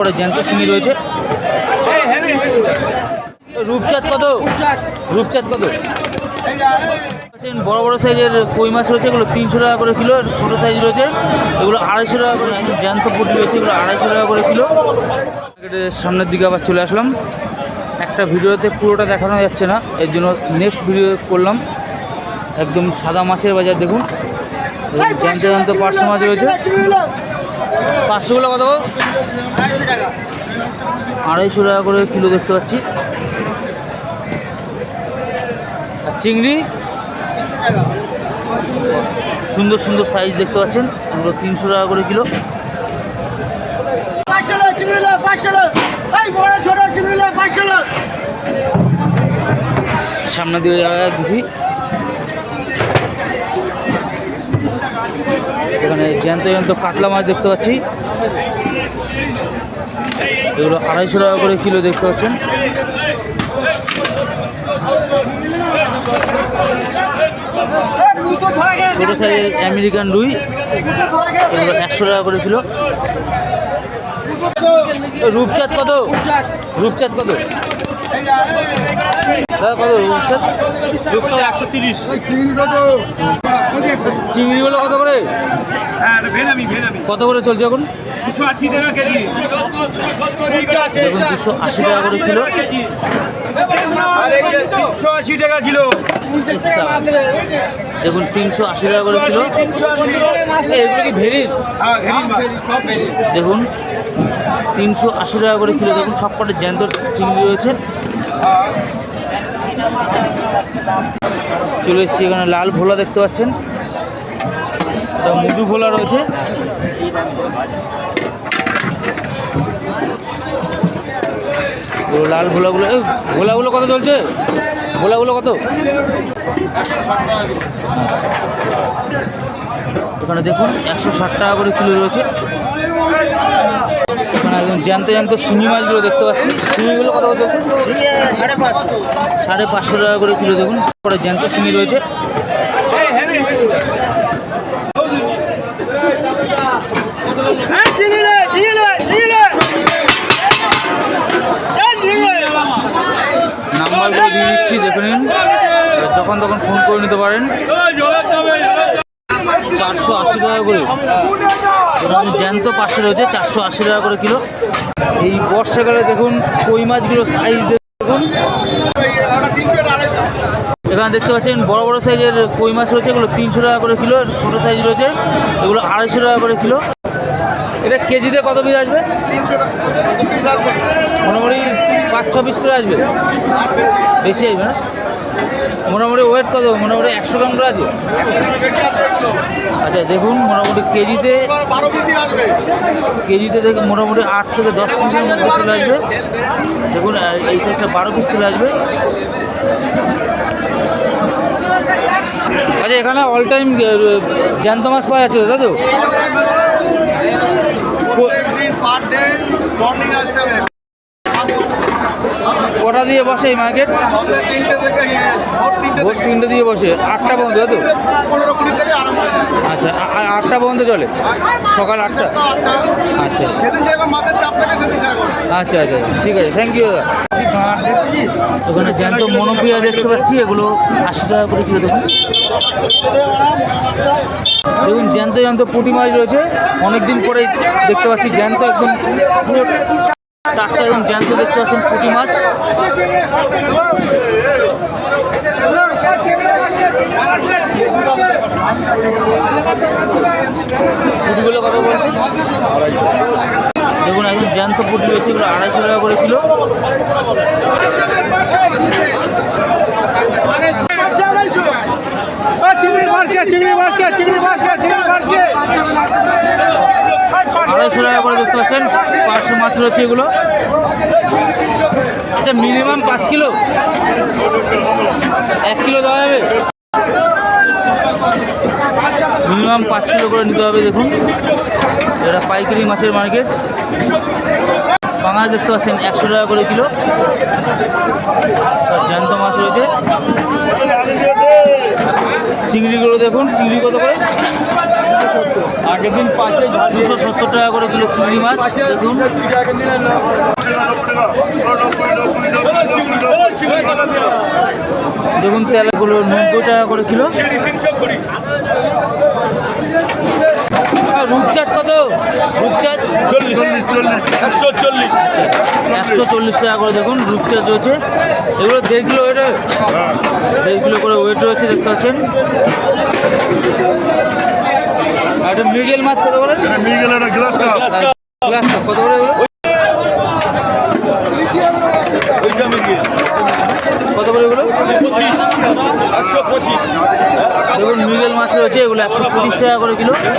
পরে জ্যান্ত শিঙি রয়েছে। রূপচাঁদ কত? রূপচাঁদ কত? বড় বড় সাইজের কই মাছ রয়েছে, এগুলো তিনশো টাকা করে কিলো ছোটো সাইজ রয়েছে, এগুলো আড়াইশো টাকা করে জ্যান্ত পুটি রয়েছে এগুলো আড়াইশো টাকা করে কিলো। সামনের দিকে আবার চলে আসলাম। একটা ভিডিওতে পুরোটা দেখানো যাচ্ছে না, এর জন্য নেক্সট ভিডিও করলাম। একদম সাদা মাছের বাজার দেখুন। জ্যান্ত জ্যান্ত পাঁচশো মাছ রয়েছে। পাঁচশোগুলো কত? আড়াইশো টাকা। করে কিলো দেখতে পাচ্ছি। আর চিংড়ি? সুন্দর সুন্দর সাইজ দেখতে পাচ্ছেন। এগুলো তিনশো টাকা করে কিলো। পাঁচশো লোক চিংড়ি লোক পাঁচশো লোক এই বড় ছোট চিংড়ি লোক পাঁচশো লোক সামনের দিকে যাওয়া যাক দেখি এখানে জ্যান্ত জ্যান্ত কাতলা মাছ দেখতে পাচ্ছি। এগুলো আড়াইশো টাকা করে কিলো দেখতে পাচ্ছেন। ছোটো সাইজের আমেরিকান রুই, এগুলো একশো টাকা করে কিলো। রূপচাঁদ কত? রূপচাঁদ কত? একশো তিরিশ। চিংড়িগুলো কত করে? কত করে চলছে এখন? আশি টাকা কেজি আশি টাকা করে কিলো। আশি টাকা কিলো দেখুন, তিনশো আশি টাকা করে কিলো। দেখুন, তিনশো আশি টাকা করে কিলো। দেখুন সব কটা জ্যান্ত চিংড়ি রয়েছে। চলে এসেছি এখানে লাল ভোলা দেখতে পাচ্ছেন। এটা মুদু ভোলা রয়েছে। লাল ভোলাগুলো ভোলাগুলো কত চলছে? ভোলাগুলো কত? এখানে দেখুন, একশো ষাট টাকা করে কিলো রয়েছে। একদম জ্যান্ত জ্যান্ত শিঙি মাছগুলো দেখতে পাচ্ছি। শিঙিগুলো কত করে সাড়ে পাঁচশো টাকা করে কিলো দেখুন। পরে জ্যান্ত শিঙি রয়েছে। নাম্বারগুলো দিয়ে দিচ্ছি, দেখে নিন। যখন তখন ফোন করে নিতে পারেন। চারশো আশি টাকা করে। এরকম জ্যান্ত পাশে রয়েছে চারশো আশি টাকা করে কিলো। এই বর্ষাকালে দেখুন, কই মাছগুলো সাইজ দেখুন। এখানে দেখতে পাচ্ছেন, বড় বড় সাইজের কই মাছ রয়েছে, এগুলো তিনশো টাকা করে কিলো, ছোটো সাইজ রয়েছে, এগুলো আড়াইশো টাকা করে কিলো। এটা কেজিতে কত পিস আসবে? মোটামুটি পাঁচ ছ পিস করে আসবে। বেশি আসবে না? মোটামুটি ওয়েট কত? মোটামুটি একশো গ্রাম করে আছে? আচ্ছা দেখুন, মোটামুটি কেজিতে কেজিতে দেখুন, মোটামুটি আট থেকে দশ পিসের মধ্যে চলে আসবে। দেখুন এই সাইজটা বারো পিস চলে আসবে। আচ্ছা এখানে অল টাইম জ্যান্ত মাছ পাওয়া যাচ্ছে তো মর্নিং আসতে হবে। কটা দিয়ে বসে এই মার্কেট ভোর তিনটে দিয়ে বসে। আটটা পর্যন্ত, তাই তো? আচ্ছা আর আটটা পর্যন্ত চলে? সকাল আটটা? আচ্ছা। সেরকম আচ্ছা আচ্ছা। ঠিক আছে থ্যাংক ইউ দাদা। ওখানে জ্যান্ত মনোপিয়া দেখতে পাচ্ছি, এগুলো আশি টাকা করে কিলো দেখুন। দেখুন, জ্যান্ত জ্যান্ত পুঁটি মাছ রয়েছে। অনেকদিন পরে দেখতে পাচ্ছি, জ্যান্ত একদম। টাটকা একদম জ্যান্ত দেখতে পাচ্ছেন পুঁটি মাছ। পুঁটিগুলো কত বলছে? দেখুন একদম জ্যান্ত পুঁটি রয়েছে এগুলো আড়াইশো টাকা করে কিলো। চিংড়ি মারছে চিংড়ি মারছে চিংড়ি মারছে চিংড়ি মারছে আড়াইশো টাকা করে দেখতে পাচ্ছেন, পাঁচশো মাছ রয়েছে এগুলো। আচ্ছা মিনিমাম পাঁচ কিলো? এক কিলো দেওয়া যাবে? মিনিমাম পাঁচ কিলো করে নিতে হবে, দেখুন। এটা পাইকারি মাছের মার্কেট পাঙাশ দেখতে পাচ্ছেন, একশো টাকা করে কিলো। জ্যান্ত মাছ রয়েছে চিংড়িগুলো দেখুন চিংড়ি কত করে আগের দিন পাশে দুশো সত্তর টাকা করে কিলো চিংড়ি মাছ, দেখুন। দেখুন তেলাগুলো নব্বই টাকা করে কিলো। রূপচাঁদ কত? রূপচাঁদ? চল্লিশ চল্লিশ একশো চল্লিশ একশো চল্লিশ টাকা করে দেখুন, রূপচাঁদ রয়েছে। এগুলো দেড় কিলো ওয়েট দেড় কিলো করে ওয়েট রয়েছে, দেখতে পাচ্ছেন। আর একটা মৃগেল মাছ কত করে মিল একটা গ্লাস কাপ। Glass cup. কত করে ওইটা কত করে এগুলো? পঁচিশ। একশো পঁচিশ। দেখুন মৃগেল মাছ রয়েছে এগুলো একশো পঁচিশ টাকা করে কিলো। হচ্ছে?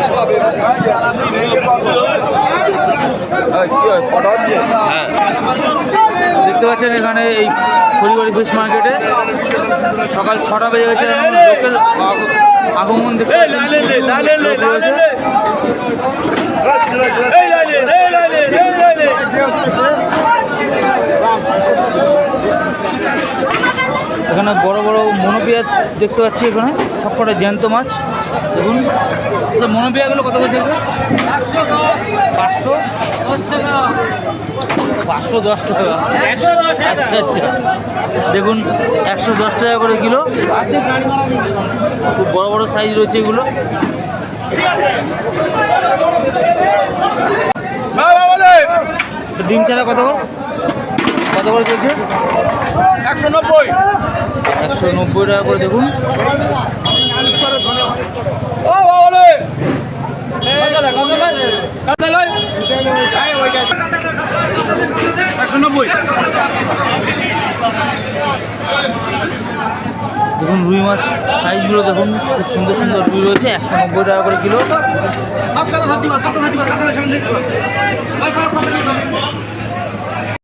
হ্যাঁ। দেখতে পাচ্ছেন এখানে এই খড়িবাড়ি ফিশ মার্কেটে সকাল ছটা বেজে গেছে লোকের আগ- আগমন দেখতে এই লালে লে, লালে লে, লোক রয়েছে। লালে লে। এই লালে, এই লালে, এই লালে। এখানে বড় বড় মনোপিয়া দেখতে পাচ্ছি এখানে সবকটা জ্যান্ত মাছ। দেখুন তো মনোপিয়াগুলো কত দেখবে পাঁচশো? পাঁচশো দশ টাকা। আচ্ছা আচ্ছা। দেখুন, একশো দশ টাকা করে কিলো। খুব বড় বড় সাইজ রয়েছে এগুলো। ডিম চারা কত কত করে চলছে? একশো নব্বই। একশো নব্বই টাকা করে দেখুন। ও একশো নব্বই। দেখুন রুই মাছ সাইজগুলো দেখুন খুব সুন্দর সুন্দর রুই রয়েছে একশো নব্বই টাকা করে কিলো।